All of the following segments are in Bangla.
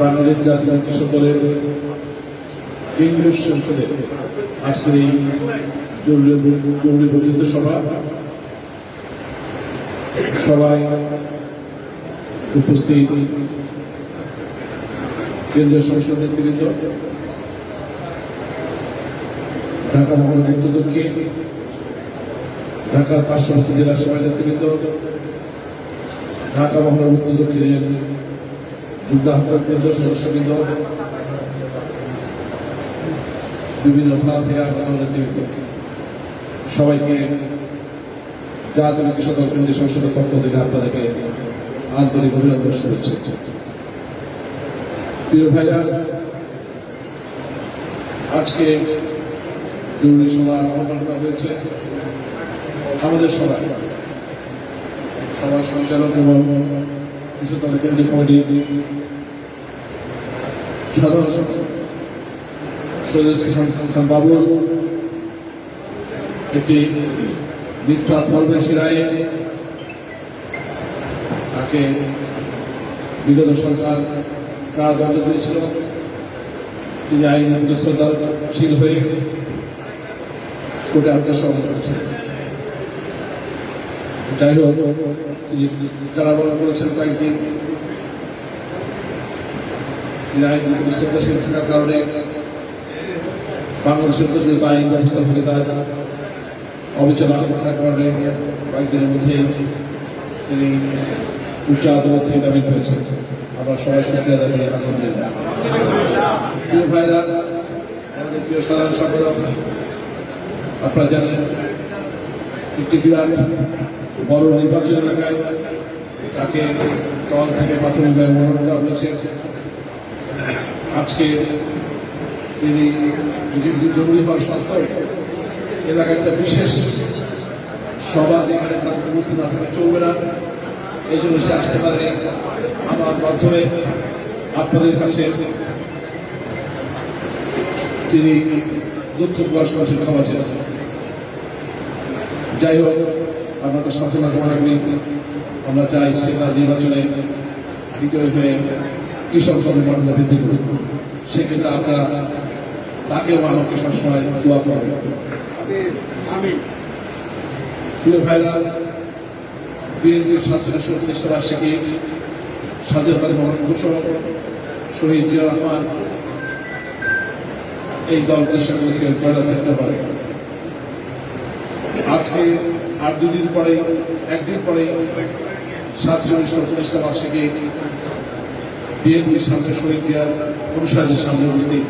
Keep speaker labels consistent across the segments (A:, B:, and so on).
A: বাংলাদেশ জাতীয় কৃষক দলের কেন্দ্রীয় সংসদে আজকের এই জরুরি বর্ধিত সভা। সবাই উপস্থিত কেন্দ্রীয় সংসদ নেতৃবৃন্দ, ঢাকা মহানগর উত্তর দক্ষিণ ঢাকার পার্শ্ববর্তী জেলা সভায় নেতৃবৃন্দ, ঢাকা মহানগর উত্তর দক্ষিণের কেন্দ্র সদস্যবৃন্দ বিভিন্ন থানা থেকে আগত সবাইকে জাতীয় কৃষক কেন্দ্রীয় সংসদের পক্ষ থেকে আপনাদেরকে আন্তরিক অভিনন্দন শুভেচ্ছা। প্রিয় ভাইরা, আজকে জরুরি সভা আহ্বান করা হয়েছে আমাদের সবাই সবার সঞ্চালক এবং কৃষক কেন্দ্রীয় কমিটির সাধারণ সৈয়দ বাবুর একটি মিথ্যা ধর্মের রায়ে তাকে বিগত সরকার কারাদণ্ড দিয়েছিল। তিনি আইন শ্রদ্ধাশীল হয়ে কোর্টে আত্মসমর্পণ করেছেন। যাই হোক যারা বলা করেছেন কয়েকদিন শ্রদ্ধাশীল থাকার কারণে বাংলাদেশের প্রচলিত আইন ব্যবস্থা থেকে তার অবিচল আসতে থাকার কারণে কয়েকদিনের মধ্যে তিনি উচ্চ আদালত থেকে জামিন পেয়েছেন। আমরা সবাই সত্যি আদায় করি আলহামদুলিল্লাহ প্রিয় ভাইরা, আমাদের আপনারা জানেন বড় নির্বাচন এলাকায় তাকে দল থেকে প্রাথমিকভাবে মনোনয়ন দেওয়া হয়েছে। আজকে তিনি জরুরি হওয়ার সত্ত্বেও এলাকায় একটা বিশেষ সভা যেখানে তার উপস্থিত না থাকা চলবে না। এই জন্য সে আসতে পারে আমার মাধ্যমে আপনাদের কাছে তিনি দুঃখ প্রকাশ করেছেন, ক্ষমা চেয়েছেন। যাই হোক আমরা তো সান্ত্বনা কামনা করি আমরা চাই সেটা নির্বাচনে বিজয় হয়ে কৃষক দলের মর্যাদা বৃদ্ধি করুন সেক্ষেত্রে আপনারা তাকেও আমাকে সবসময় দোয়া করবেন প্রিয় ভাইরা বিএনপির সাতচল্লিশ প্রতিষ্ঠা বার্ষিকী স্বাধীনতার মহান ঘোষক শহীদ জিয়া রহমান এই দল প্রতিষ্ঠা করেছিলেন পয়লা সেপ্টেম্বর। আজকে আর দুদিন পরে, একদিন পরে সাতচল্লিশ প্রতিষ্ঠা বার্ষিকী বিএনপির সামনে শহীদ জিয়ার অনুসারীর সামনে উপস্থিত।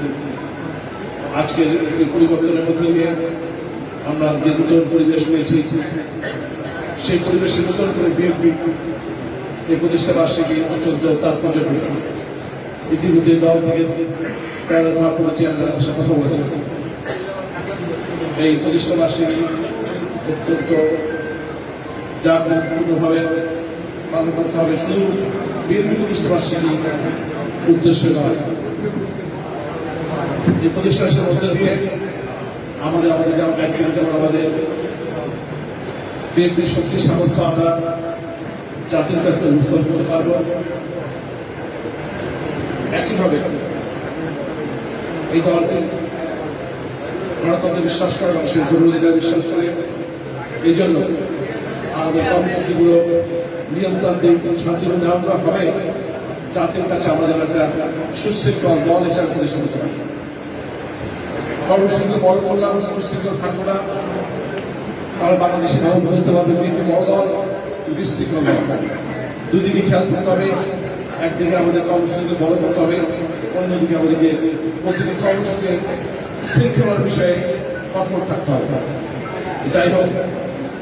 A: আজকের এই পরিবর্তনের মধ্যে দিয়ে আমরা যে নতুন পরিবেশ পেয়েছি, সেই পরিবেশে নতুন করে বিএনপি এই প্রতিষ্ঠা বার্ষিকী অত্যন্ত তাৎপর্যপূর্ণ। ইতিমধ্যে দল থেকে প্যারেল মহাপুর চেয়ারম্যানের সাথে কথা বলেছেন। এই প্রতিষ্ঠা বার্ষিকী অত্যন্ত জাগ্রতপূর্ণভাবে পালন করতে হবে শুধু বিএনপি প্রতিষ্ঠা উদ্দেশ্য নয় এই প্রতিষ্ঠানের মধ্যে দিয়ে আমাদের আমাদের যেমন ব্যক্তিগত যেমন আমাদের বিএনপির শক্তি সামর্থ্য আমরা জাতির কাছ থেকে উত্তর করতে পারব একইভাবে এই দলটি গণতন্ত্রে বিশ্বাস করে মানুষের জরুরিকার বিশ্বাস করে এই জন্য আমাদের কর্মসূচিগুলো নিয়মতান্ত্রিক শান্তিপূর্ণ আমরা হবে। জাতির কাছে আমরা যেন একটা সুশৃঙ্খল দল হিসাবে প্রতিষ্ঠা করতে পারি। কর্মসূচিকে বড় করলাম, সুশৃঙ্খল থাকব না। তারা বাংলাদেশে মানুষ বুঝতে পারবে কিন্তু বড় দল, বিশৃঙ্খল দুদিকে খেয়াল করতে হবে, একদিকে আমাদের কর্মসূচিকে বড় করতে হবে, অন্যদিকে আমাদেরকে প্রতিটি কর্মসূচির শৃঙ্খলার বিষয়ে কঠোর থাকতে হবে। যাই হোক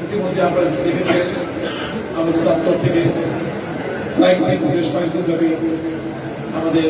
A: ইতিমধ্যে আমরা দেখেছি আমাদের দপ্তর থেকে কয়েকদিন বেশ কয়েকদিন ব্যাপী আমাদের